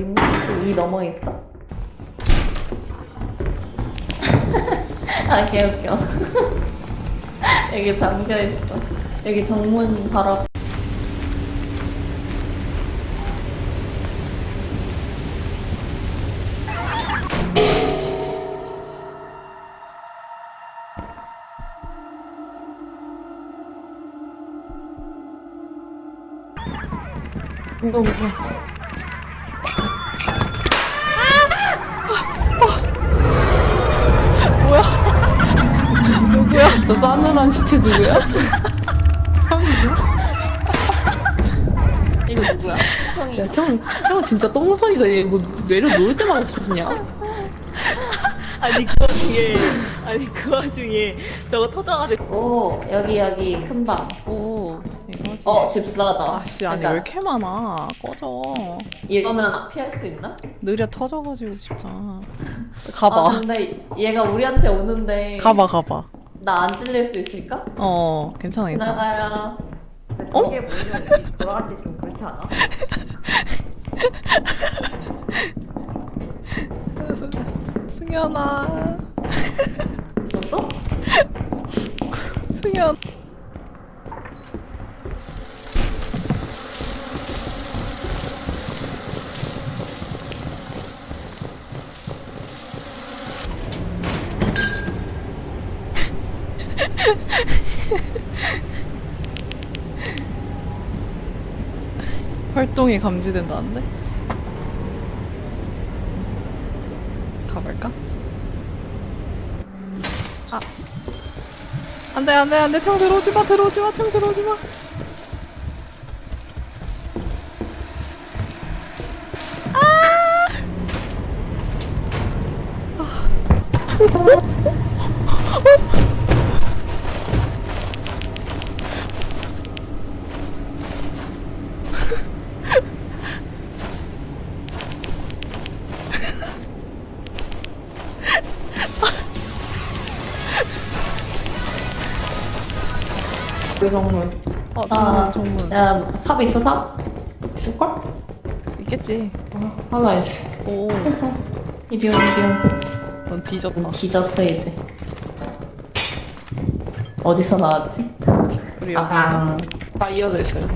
있나? 이 넘어 있어. 아, 개웃겨. 여기 잠겨 있어. 여기 정문 바로 앞. 이거 누구야? 저 싸늘한 시체 누구야? 이거 누구야? 청이. 야, 형, 형 진짜 똥손이다. 얘 뭐, 내려 놓을 때마다 터지냐? 아니 그 와중에 아니 그 와중에 저거 터져가지고 오, 여기, 여기, 큰 방. 오 이거지 어, 집사다. 아씨 아니 왜 이렇게 많아 꺼져 이러면 피할 수 있나? 느려 터져가지고 진짜 아, 가봐 근데 얘가 우리한테 오는데. 가봐 가봐 나안 찔릴 수 있을까? 어 괜찮아 괜찮아 지나가요. 어? 돌아갈 때 좀 그렇지 않아? 승현아 죽었어? 승현 활동이 감지된다는데? 가볼까? 아. 안 돼, 안 돼, 안 돼. 형 들어오지 마, 들어오지 마, 형 들어오지 마. 그 정문. 어, 아. 정문, 정문. 야, 삽 있어, 삽? 줄걸? 있겠지. 하나 있어. 오, 이리온, 이리온. 넌 뒤졌다. 뒤졌어, 이제. 어디서 나왔지? 우리 여기. 아, 다 이어져 있어요.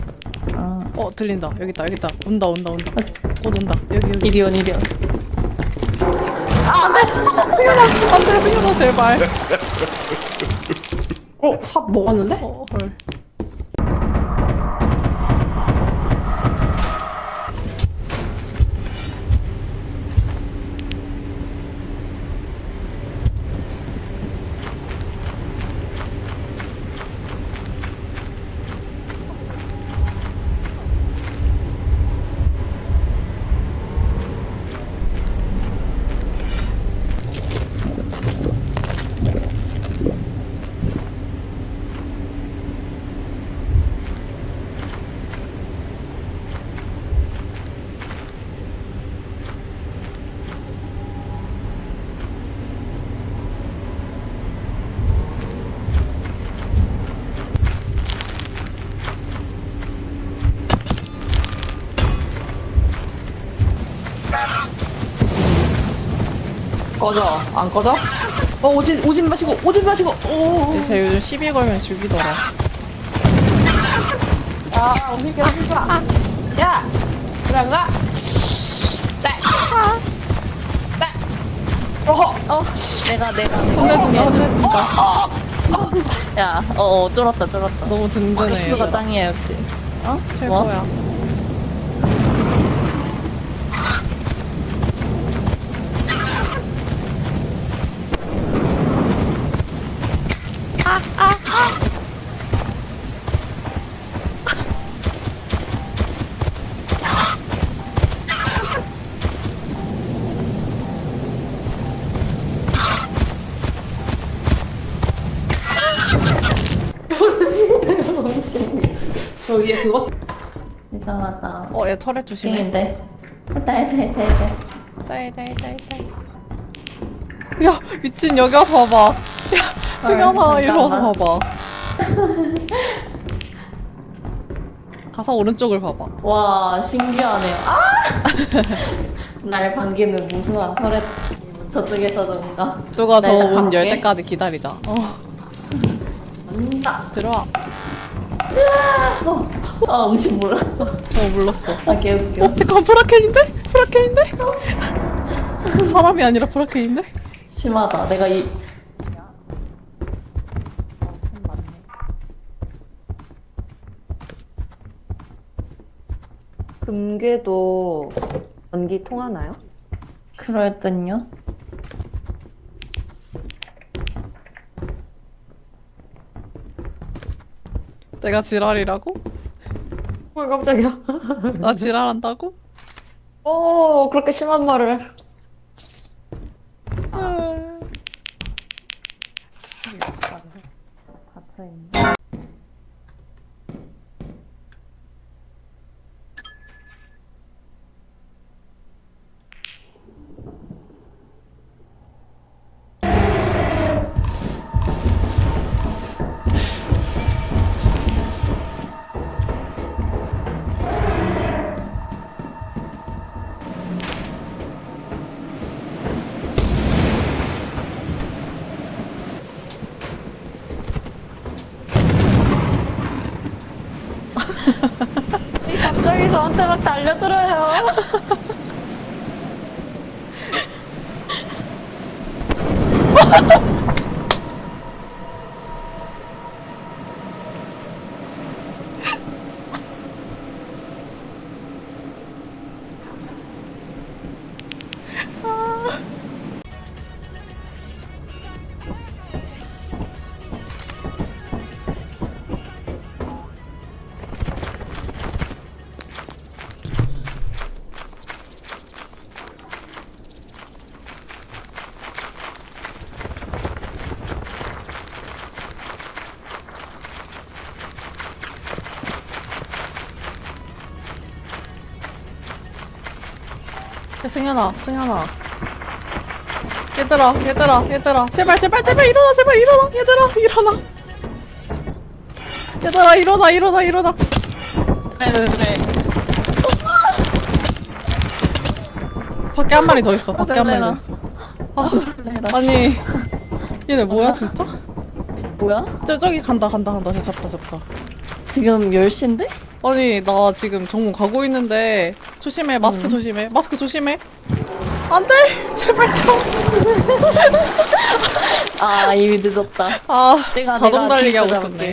아. 어, 들린다. 여기 있다, 여기 있다. 온다, 온다, 온다. 곧 온다. 여기, 여기. 이리온, 이리온. 안 돼, 승현아, 제발. 어, 삽 먹었는데? 어, 헐. 꺼져. 안 꺼져? 어, 오진, 오진 마시고, 오진 마시고, 오. 쟤 요즘 시비 걸면 죽이더라. 야, 오실게, 오실게. 야! 그런가? 네. 네. 어허. 어, 내가, 내가. 혼내준다, 혼내준다. 야, 어, 어, 쫄았다, 쫄았다. 너무 든든해. 수가 얘들아. 짱이야, 역시. 어? 최고야. 위에 그것 이상하다. 어, 얘 털에 조심해. 땡인데. 했다 했다 했다 했다. 따이다, 따이다, 따이. 야, 미친, 여기 와서 봐봐. 야, 승현아, 이리 와서 잠깐만. 봐봐. 가서 오른쪽을 봐봐. 와 신기하네요. 아! 날 반기는 무수한 터렛 저쪽에서던가. 누가 저 내가 문열 가볼게. 때까지 기다리자. 어, 안다. 들어와. 아 음식 몰랐어. 어, 물렀어. 아 개웃겨. 어, 잠깐, 브라켄인데? 브라켄인데? 사람이 아니라 브라켄인데? 심하다. 내가 이 금괴도 전기 통하나요? 그럴 듯요. 내가 지랄이라고? 어 깜짝이야. 나 지랄한다고? 어 그렇게 심한 말을. 갑자기 저한테 막 달려들어요. 야, 승현아, 승현아. 얘들아, 얘들아, 얘들아. 제발, 제발, 제발, 일어나, 제발, 일어나. 얘들아, 일어나. 얘들아, 일어나, 일어나, 일어나. 그래? 밖에 한 마리 더 있어, 밖에 한 마리 더. 있어. 아, 아니. 얘네 뭐야, 진짜? 뭐야? 저, 저기 간다, 간다, 간다. 저 잡자, 잡자. 지금 10시인데? 아니, 나 지금 정문 가고 있는데. 조심해, 마스크 조심해. 마스크 조심해. 안 돼! 제발 좀. 아 이미 늦었다. 아, 내가- 자동 내가 달리기 하고 있었네.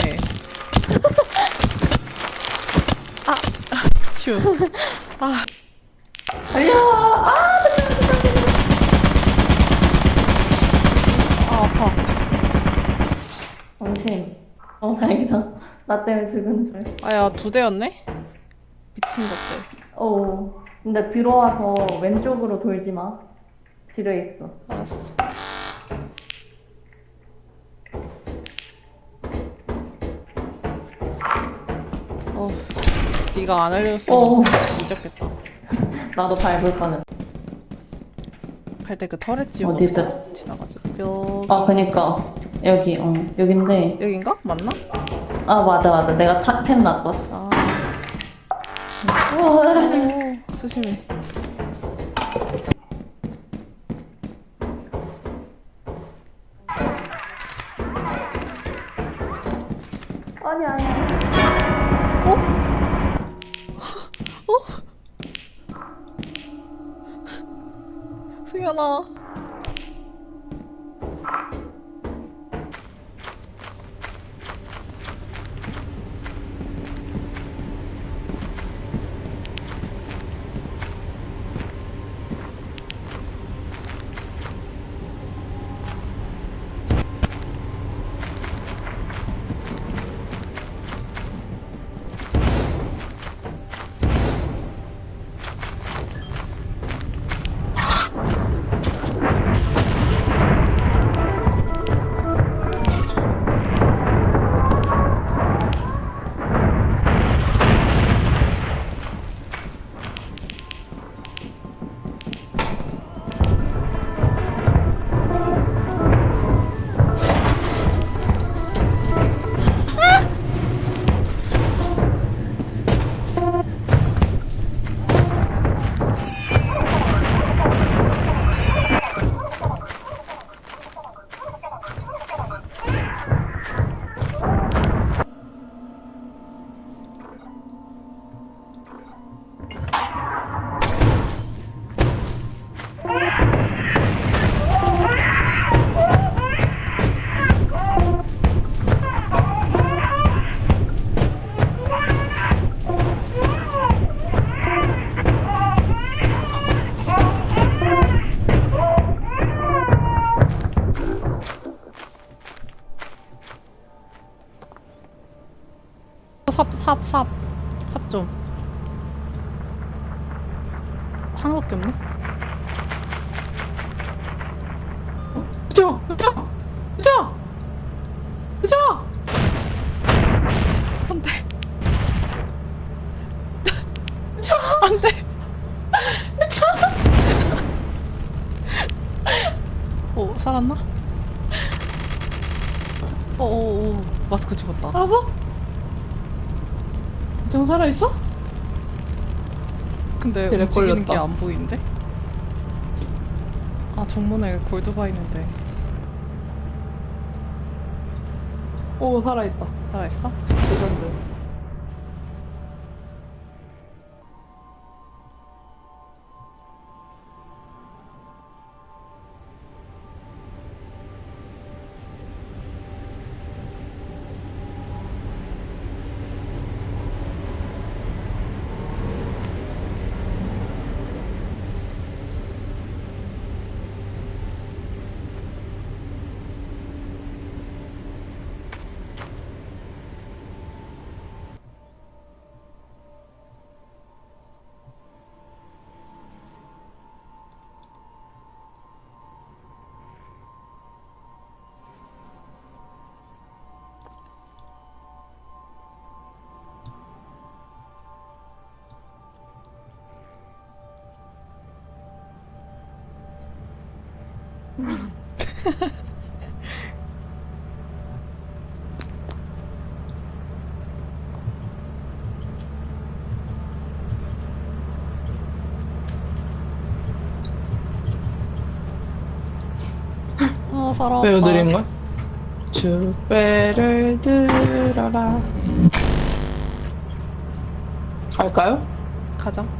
아, 휴. 아, 달려! 아 아, 아파. 어 다행이다. 나 때문에 죽은 줄. 아야, 두 대였네? 미친 것들. 어. 근데 들어와서 왼쪽으로 돌지 마. 지뢰 있어. 알았어. 어, 네가 안 알려줬으면 어. 잊었겠다. 나도 밟을 뻔했. 갈때 그 터렛 지우고 어디다? 지나가지. 여기. 아 그니까 여기 어 여긴데. 여긴가? 맞나? 아 맞아 맞아. 내가 탁템 놔뒀어. 아, 우와. 오, 조심해. 아니 아니. 어? 승현아. 삽, 삽, 삽. 삽 좀. 하나밖에 없네? 그죠? 그죠? 그죠? 그죠? 안 돼. 안 돼. 오, 살았나? 오, 오, 오. 마스크 죽었다. 알았어? 정 살아있어? 근데 그래, 움직이는 걸렸다. 게안 보이는데? 아, 정문에 골드바 있는데. 오 살아있다 살아있어? 레전드 배워드린 걸? 주배를 들어라 갈까요? 가자.